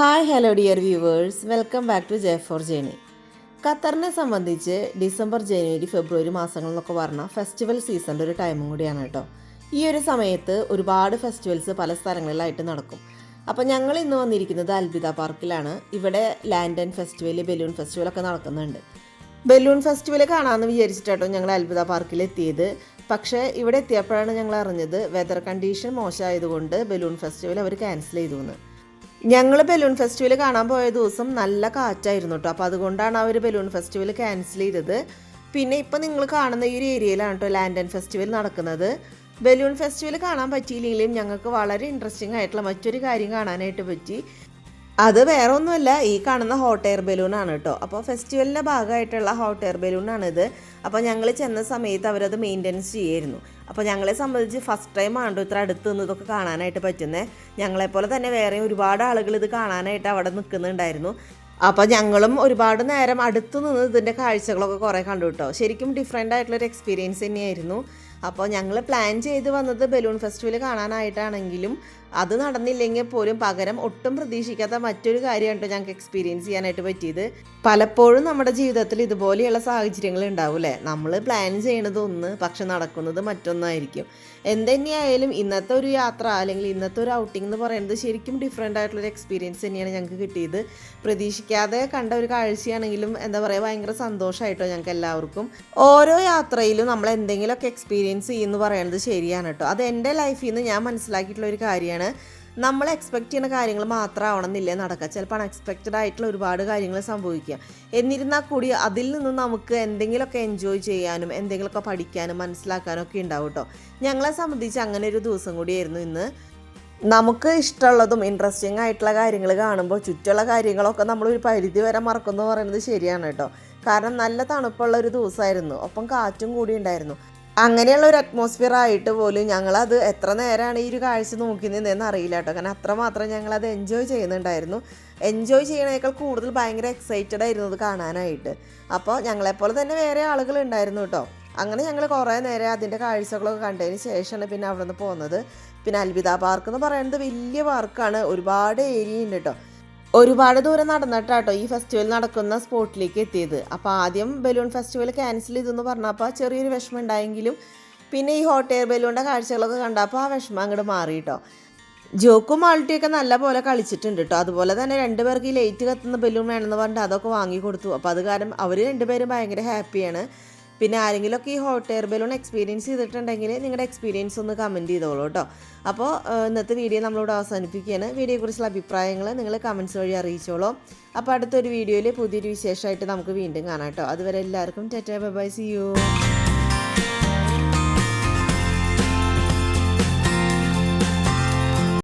Hi hello dear viewers welcome back to J four journey ഖത്തറിനെ സംബന്ധിച്ച് December ജനുവരി ഫെബ്രുവരി മാസങ്ങൾ എന്നൊക്കെ പറഞ്ഞാൽ ഫെസ്റ്റിവൽ സീസണിന്റെ ഒരു ടൈമും കൂടിയാണ് കേട്ടോ ഈ ഒരു സമയത്ത് ഒരുപാട് ഫെസ്റ്റിവൽസ് പല സ്ഥലങ്ങളിലായിട്ട് നടക്കും. അപ്പോൾ ഞങ്ങൾ ഇന്ന് വന്നിരിക്കുന്നത് അൽബിത പാർക്കിലാണ്. ഇവിടെ ലാൻഡൻ ഫെസ്റ്റിവൽ ബലൂൺ ഫെസ്റ്റിവലൊക്കെ നടക്കുന്നുണ്ട്. ബലൂൺ ഫെസ്റ്റിവൽ കാണാമെന്ന് വിചാരിച്ചിട്ടാട്ടോ ഞങ്ങൾ അത്ഭുത പാർക്കിൽ എത്തിയത്. പക്ഷേ ഇവിടെ എത്തിയപ്പോഴാണ് ഞങ്ങൾ അറിഞ്ഞത് വെതർ കണ്ടീഷൻ മോശമായതുകൊണ്ട് ബലൂൺ ഫെസ്റ്റിവൽ അവർ ക്യാൻസൽ ചെയ്തു എന്ന് ഞങ്ങൾ ബലൂൺ ഫെസ്റ്റിവൽ കാണാൻ പോയ ദിവസം നല്ല കാറ്റായിരുന്നു കേട്ടോ അപ്പോൾ അതുകൊണ്ടാണ് ആ ഒരു ബലൂൺ ഫെസ്റ്റിവൽ ക്യാൻസൽ ചെയ്തത്. പിന്നെ ഇപ്പോൾ നിങ്ങൾ കാണുന്ന ഈ ഒരു ഏരിയയിലാണ് കേട്ടോ ലാൻഡൻ ഫെസ്റ്റിവൽ നടക്കുന്നത്. ബലൂൺ ഫെസ്റ്റിവൽ കാണാൻ പറ്റിയില്ലെങ്കിലും ഞങ്ങൾക്ക് വളരെ ഇൻട്രസ്റ്റിംഗ് ആയിട്ടുള്ള മറ്റൊരു കാര്യം കാണാനായിട്ട് പറ്റി. അത് വേറെ ഒന്നുമല്ല ഈ കാണുന്ന ഹോട്ട് എയർ ബലൂൺ ആണ് കേട്ടോ അപ്പോൾ ഫെസ്റ്റിവലിന്റെ ഭാഗമായിട്ടുള്ള ഹോട്ട് എയർ ബലൂൺ ആണിത്. അപ്പോൾ ഞങ്ങൾ ചെന്ന സമയത്ത് അവരത് മെയിന്റെനൻസ് ചെയ്യായിരുന്നു. അപ്പോൾ ഞങ്ങളെ സംബന്ധിച്ച് ഫസ്റ്റ് ടൈം ആണ്ടോ ഇത്ര അടുത്ത് നിന്ന് ഇതൊക്കെ കാണാനായിട്ട് പറ്റുന്നത് ഞങ്ങളെപ്പോലെ തന്നെ വേറെ ഒരുപാട് ആളുകൾ ഇത് കാണാനായിട്ട് അവിടെ നിൽക്കുന്നുണ്ടായിരുന്നു അപ്പോൾ ഞങ്ങളും ഒരുപാട് നേരം അടുത്ത് നിന്ന് ഇതിന്റെ കാഴ്ചകളൊക്കെ കുറേ കണ്ടു കേട്ടോ. ശരിക്കും ഡിഫറെന്റ് ആയിട്ടുള്ളൊരു എക്സ്പീരിയൻസ് തന്നെയായിരുന്നു. അപ്പോൾ ഞങ്ങൾ പ്ലാൻ ചെയ്ത് വന്നത് ബലൂൺ ഫെസ്റ്റിവൽ കാണാനായിട്ടാണെങ്കിലും അത് നടന്നില്ലെങ്കിൽ പോലും പകരം ഒട്ടും പ്രതീക്ഷിക്കാത്ത മറ്റൊരു കാര്യമാണ് കേട്ടോ ഞങ്ങൾക്ക് എക്സ്പീരിയൻസ് ചെയ്യാനായിട്ട് പറ്റിയത്. പലപ്പോഴും നമ്മുടെ ജീവിതത്തിൽ ഇതുപോലെയുള്ള സാഹചര്യങ്ങൾ ഉണ്ടാവും ഉണ്ടാവില്ലേ നമ്മൾ പ്ലാൻ ചെയ്യണത് ഒന്ന് പക്ഷെ നടക്കുന്നത് മറ്റൊന്നായിരിക്കും. എന്തുതന്നെയായാലും ഇന്നത്തെ ഒരു യാത്ര അല്ലെങ്കിൽ ഇന്നത്തെ ഒരു ഔട്ടിംഗ് എന്ന് പറയുന്നത് ശരിക്കും ഡിഫറെന്റ് ആയിട്ടുള്ളൊരു എക്സ്പീരിയൻസ് തന്നെയാണ് ഞങ്ങൾക്ക് കിട്ടിയത്. പ്രതീക്ഷിക്കാതെ കണ്ട ഒരു കാഴ്ചയാണെങ്കിലും എന്താ പറയുക ഭയങ്കര സന്തോഷമായിട്ടോ ഞങ്ങൾക്ക് എല്ലാവർക്കും. ഓരോ യാത്രയിലും നമ്മൾ എന്തെങ്കിലുമൊക്കെ എക്സ്പീരിയൻസ് ചെയ്യുമെന്ന് പറയുന്നത് ശരിയാണ് കേട്ടോ. അത് എന്റെ ലൈഫിൽ നിന്ന് ഞാൻ മനസ്സിലാക്കിയിട്ടുള്ള ഒരു കാര്യമാണ്. നമ്മൾ എക്സ്പെക്ട് ചെയ്യുന്ന കാര്യങ്ങൾ മാത്രം മാത്രമാവണമെന്നില്ല നടക്കുക. ചിലപ്പോൾ അൺഎക്സ്പെക്റ്റഡ് ആയിട്ടുള്ള ഒരുപാട് കാര്യങ്ങൾ സംഭവിക്കുക. എന്നിരുന്നാൽ കൂടി അതിൽ നിന്ന് നമുക്ക് എന്തെങ്കിലുമൊക്കെ എൻജോയ് ചെയ്യാനും എന്തെങ്കിലുമൊക്കെ പഠിക്കാനും മനസ്സിലാക്കാനും ഒക്കെ ഉണ്ടാവും കേട്ടോ. ഞങ്ങളെ സംബന്ധിച്ച് അങ്ങനെ ഒരു ദിവസം കൂടിയായിരുന്നു ഇന്ന്. നമുക്ക് ഇഷ്ടമുള്ളതും ഇൻട്രസ്റ്റിംഗ് ആയിട്ടുള്ള കാര്യങ്ങൾ കാണുമ്പോൾ ചുറ്റുള്ള കാര്യങ്ങളൊക്കെ നമ്മൾ ഒരു പരിധി വരെ മറക്കുന്നു പറയുന്നത് ശരിയാണ് കേട്ടോ. കാരണം നല്ല തണുപ്പുള്ള ഒരു ദിവസമായിരുന്നു. ഒപ്പം കാറ്റും കൂടി ഉണ്ടായിരുന്നു. അങ്ങനെയുള്ള ഒരു അറ്റ്മോസ്ഫിയർ ആയിട്ട് പോലും ഞങ്ങളത് എത്ര നേരമാണ് ഈ ഒരു കാഴ്ച നോക്കി നിന്നതെന്ന് അറിയില്ല കേട്ടോ. കാരണം അത്രമാത്രം ഞങ്ങളത് എൻജോയ് ചെയ്യുന്നുണ്ടായിരുന്നു. എൻജോയ് ചെയ്യണേക്കാൾ കൂടുതൽ ഭയങ്കര എക്സൈറ്റഡ് ആയിരുന്നു അത് കാണാനായിട്ട്. അപ്പോൾ ഞങ്ങളെപ്പോലെ തന്നെ വേറെ ആളുകൾ ഉണ്ടായിരുന്നു കേട്ടോ. അങ്ങനെ ഞങ്ങൾ കുറേ നേരം അതിന്റെ കാഴ്ചകളൊക്കെ കണ്ടതിന് ശേഷമാണ് പിന്നെ അവിടെ നിന്ന് പോകുന്നത് പിന്നെ അൽബിദ പാർക്ക് എന്ന് പറയുന്നത് വലിയ പാർക്കാണ് ഒരുപാട് ഏരിയ ഉണ്ട് കേട്ടോ. ഒരുപാട് ദൂരം നടന്നിട്ടാട്ടോ ഈ ഫെസ്റ്റിവൽ നടക്കുന്ന സ്പോട്ടിലേക്ക് എത്തിയത്. അപ്പോൾ ആദ്യം ബലൂൺ ഫെസ്റ്റിവൽ ക്യാൻസൽ ചെയ്തെന്ന് പറഞ്ഞപ്പോൾ ചെറിയൊരു വിഷമം ഉണ്ടായെങ്കിലും പിന്നെ ഈ ഹോട്ട് എയർ ബലൂണിന്റെ കാഴ്ചകളൊക്കെ കണ്ടപ്പോൾ ആ വിഷമം അങ്ങോട്ട് മാറി കേട്ടോ ജോക്കും മാൾട്ടിയൊക്കെ നല്ല പോലെ കളിച്ചിട്ടുണ്ട് കേട്ടോ അതുപോലെ തന്നെ രണ്ടുപേർക്ക് ഈ ലൈറ്റ് കത്തുന്ന ബലൂൺ വേണമെന്ന് പറഞ്ഞിട്ട് അതൊക്കെ വാങ്ങി കൊടുത്തു. അപ്പോൾ അത് കാരണം അവർ രണ്ടുപേരും ഭയങ്കര ഹാപ്പിയാണ് പിന്നെ ആരെങ്കിലുമൊക്കെ ഈ ഹോട്ട് എയർ ബലൂൺ എക്സ്പീരിയൻസ് ചെയ്തിട്ടുണ്ടെങ്കിൽ നിങ്ങളുടെ എക്സ്പീരിയൻസ് ഒന്ന് കമന്റ് ചെയ്തോളൂ കേട്ടോ അപ്പോൾ ഇന്നത്തെ വീഡിയോ നമ്മളിവിടെ അവസാനിപ്പിക്കുകയാണ്. വീഡിയോയെക്കുറിച്ചുള്ള അഭിപ്രായങ്ങൾ നിങ്ങൾ കമൻസ് വഴി അറിയിച്ചോളൂ. അപ്പോൾ അടുത്തൊരു വീഡിയോയിൽ പുതിയൊരു വിശേഷമായിട്ട് നമുക്ക് വീണ്ടും കാണാം കേട്ടോ അതുവരെ എല്ലാവർക്കും ടാറ്റാ ബൈ സി യു